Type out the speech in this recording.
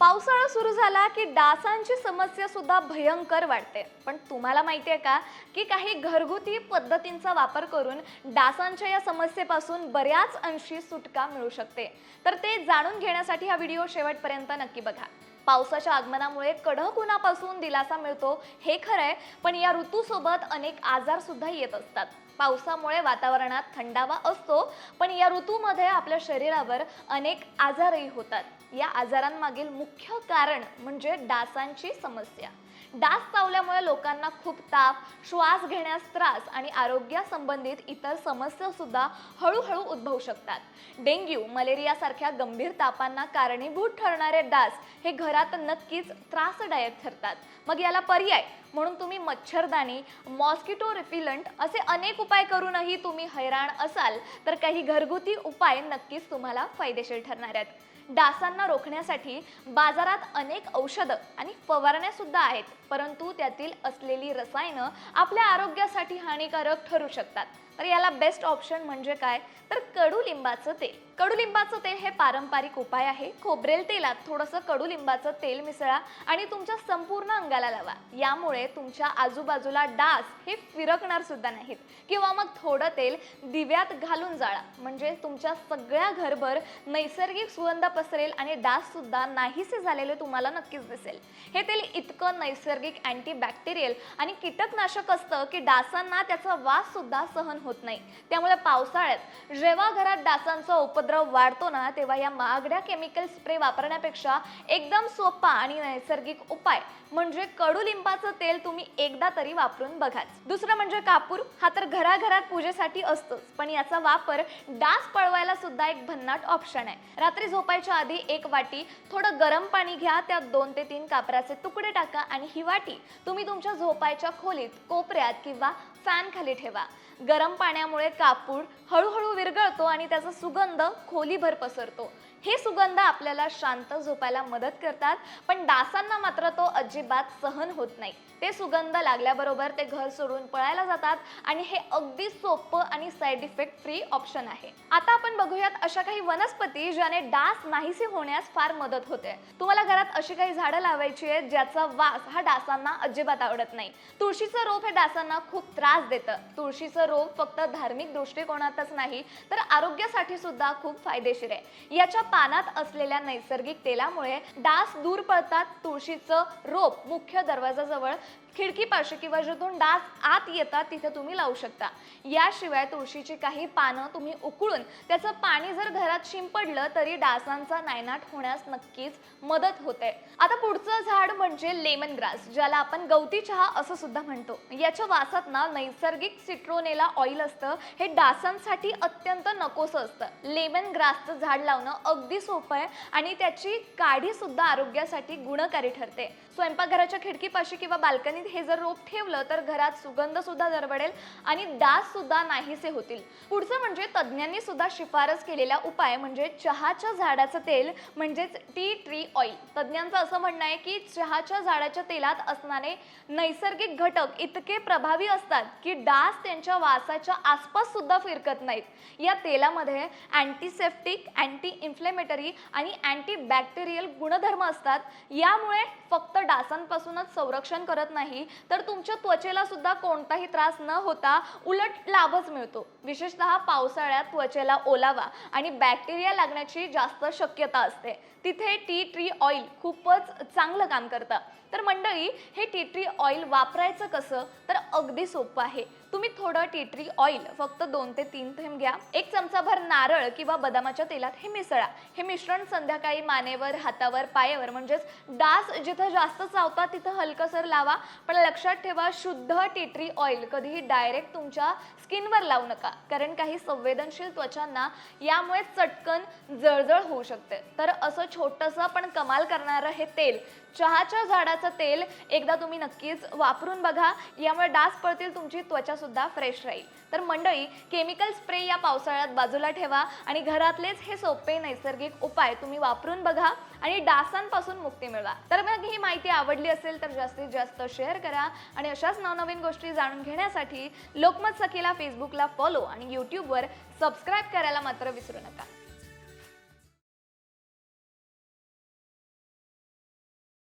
पावसाळा सुरू झाला की डासांची समस्या सुद्धा भयंकर वाटते. पण तुम्हाला माहिती आहे का की काही घरगुती पद्धतींचा वापर करून डासांच्या या समस्येपासून बऱ्याच अंशी सुटका मिळू शकते. तर ते जाणून घेण्यासाठी हा व्हिडिओ शेवटपर्यंत नक्की बघा. पावसाच्या आगमनामुळे कडक उन्हापासून दिलासा मिळतो हे खरं आहे पण या ऋतूसोबत अनेक आजार सुद्धा येत असतात. पावसामुळे वातावरणात थंडावा असतो पण या ऋतूमध्ये आपल्या शरीरावर अनेक आजारही होतात. या आजारांमागील मुख्य कारण म्हणजे डासांची समस्या. डास चावल्यामुळे लोकांना खूप ताप श्वास घेण्यास त्रास आणि आरोग्यासंबंधित इतर समस्या सुद्धा हळूहळू उद्भवू शकतात. डेंग्यू मलेरियासारख्या गंभीर तापांना कारणीभूत ठरणारे डास हे घरात नक्कीच त्रासदायक ठरतात. मग याला पर्याय म्हणून तुम्ही मच्छरदाणी मॉस्किटो रिफिलंट असे अनेक उपाय करूनही तुम्ही हैराण असाल तर काही घरगुती उपाय नक्कीच तुम्हाला फायदेशीर ठरणार आहेत. डासांना रोखण्यासाठी बाजारात अनेक औषधं आणि फवारण्यासुद्धा आहेत. परंतु त्यातील असलेली रसायनं आपल्या आरोग्यासाठी हानिकारक ठरू शकतात. तर याला बेस्ट ऑप्शन म्हणजे काय? तर कडुलिंबाचं तेल. कडुलिंबाचं तेल हे पारंपरिक उपाय आहे. खोबरेल तेलात थोडंसं कडुलिंबाचं तेल मिसळा आणि तुमच्या संपूर्ण अंगाला लावा. यामुळे तुमच्या आजूबाजूला डास हे फिरकणार सुद्धा नाहीत. किंवा मग थोडं तेल दिव्यात घालून जाळा. म्हणजे तुमच्या सगळ्या घरभर नैसर्गिक सुगंध पसरेल आणि डास सुद्धा नाहीसे झालेले तुम्हाला नक्कीच दिसेल. हे तेल इतकं नैसर्गिक अँटीबॅक्टेरियल आणि कीटकनाशक असतं की डासांना त्याचा वास सुद्धा सहन होत नाही. त्यामुळे पावसाळ्यात जेव्हा घरात डासांचा उपद्रव वाढतो ना तेव्हा या महागड्या केमिकल स्प्रे वापरण्यापेक्षा एकदम सोपा आणि नैसर्गिक उपाय म्हणजे कडुलिंबाचं तेल तुम्ही एकदा तरी वापरून बघाच. दुसरं म्हणजे कापूर हा तर घराघरात पूजेसाठी असतोच पण याचा वापर डास पळवायला सुद्धा एक भन्नाट ऑप्शन आहे. रात्री झोपायच्या आधी एक वाटी थोडं गरम पाणी घ्या त्यात दोन ते तीन कापराचे तुकडे टाका आणि ही वाटी तुम्ही तुमच्या झोपायच्या खोलीत कोपऱ्यात किंवा फॅन खाली ठेवा. गरम पाण्यामुळे कापूर हळूहळू विरघळतो आणि त्याचा सुगंध खोलीभर पसरतो. हे सुगंध आपल्याला शांत झोपायला मदत करतात पण डासांना मात्र तो अजिबात सहन होत नाही. ते सुगंध लागल्याबरोबर ते घर सोडून पळायला जातात आणि हे अगदी सोपं आणि साईड इफेक्ट फ्री ऑप्शन आहे. आता आपण बघूयात अशा काही वनस्पती ज्याने डास नाहीसे होण्यास फार मदत होते. तुम्हाला घरात अशी काही झाडं लावायची आहेत ज्याचा वास हा डासांना अजिबात आवडत नाही. तुळशीचं रोप हे डासांना खूप त्रास देतं. तुळशीचं रोप फक्त धार्मिक दृष्टिकोनातच नाही तर आरोग्यासाठी सुद्धा खूप फायदेशीर आहे. याच्या पानात असलेल्या नैसर्गिक तेलामुळे डास दूर पळतात तुळशीचं रोप मुख्य दरवाजाजवळ खिडकीपाशी किंवा जिथून डास आत येतात तिथे तुम्ही लावू शकता. याशिवाय तुळशीची काही पानं तुम्ही उकळून त्याचं पाणी जर घरात शिंपडलं तरी डासांचा नायनाट होण्यास नक्कीच मदत होते. आता पुढचं झाड म्हणजे लेमन ग्रास ज्याला आपण गवती चहा असं सुद्धा म्हणतो. याच्या वासात ना नैसर्गिक सिट्रोनेला ऑइल असतं. हे डासांसाठी अत्यंत नकोसं असतं. लेमन ग्रासचं झाड लावणं अगदी सोपं आहे आणि त्याची काढी सुद्धा आरोग्यासाठी गुणकारी ठरते. स्वयंपाकघराच्या खिडकीपाशी किंवा बाल्कनीत हे जर रोप ठेवलं तर घरात सुगंध सुद्धा दरवडेल आणि डास सुद्धा नाहीसे होतील. पुढचं म्हणजे तज्ज्ञांनी सुद्धा शिफारस केलेला उपाय म्हणजे चहाच्या झाडाचं तेल म्हणजेच टी ट्री ऑइल. तज्ज्ञांचं असं म्हणणं आहे की चहाच्या झाडाच्या तेलात असणारे नैसर्गिक घटक इतके प्रभावी असतात की डास त्यांच्या वासाच्या आसपास सुद्धा फिरकत नाहीत. या तेलामध्ये अँटीसेप्टिक अँटी इन्फ्लेमेटरी आणि अँटी बॅक्टेरियल गुणधर्म असतात यामुळे फक्त डासांपासूनच संरक्षण करत नाही तर तुमच्या त्वचेला सुद्धा कोणताही त्रास न होता उलट लाभच मिळतो. विशेषतः पावसाळ्यात त्वचेला ओलावा आणि बॅक्टेरिया लागण्याची जास्त शक्यता असते. तिथे टी ट्री ऑइल खूपच चांगलं काम करतं. तर मंडळी हे टी ट्री ऑइल वापरायचं कसं? तर अगदी सोपं आहे. तुम्ही थोडं टी ट्री ऑइल फक्त दोन ते तीन थेंब घ्या. एक चमचाभर नारळ किंवा बदामाच्या तेलात हे मिसळा. हे मिश्रण संध्याकाळी मानेवर हातावर पायावर म्हणजेच डास जिथं जास्त चावतात तिथं हलकसर लावा. पण लक्षात ठेवा शुद्ध टी ट्री ऑइल कधीही डायरेक्ट तुमच्या स्किनवर लावू नका. कारण काही संवेदनशील त्वचांना यामुळे चटकन जळजळ होऊ शकते. तर असं छोटंसं पण कमाल करणारं हे तेल. चहाच्या झाडाचं तेल एकदा तुम्ही नक्कीच वापरून बघा. यामुळे डास डास पळतील तुमची त्वचा सुद्धा फ्रेश राहील. तर मंडळी केमिकल स्प्रे या पावसाळ्यात बाजूला ठेवा आणि घरातलेच हे सोपे नैसर्गिक उपाय तुम्ही वापरून बघा आणि डासांपासून मुक्ती मिळवा. तर मग ही माहिती आवडली असेल तर जास्तीत जास्त शेअर करा आणि अशाच नवनवीन गोष्टी जाणून घेण्यासाठी लोकमत सखीला फेसबुकला फॉलो आणि यूट्यूबवर सबस्क्राईब करायला मात्र विसरू नका.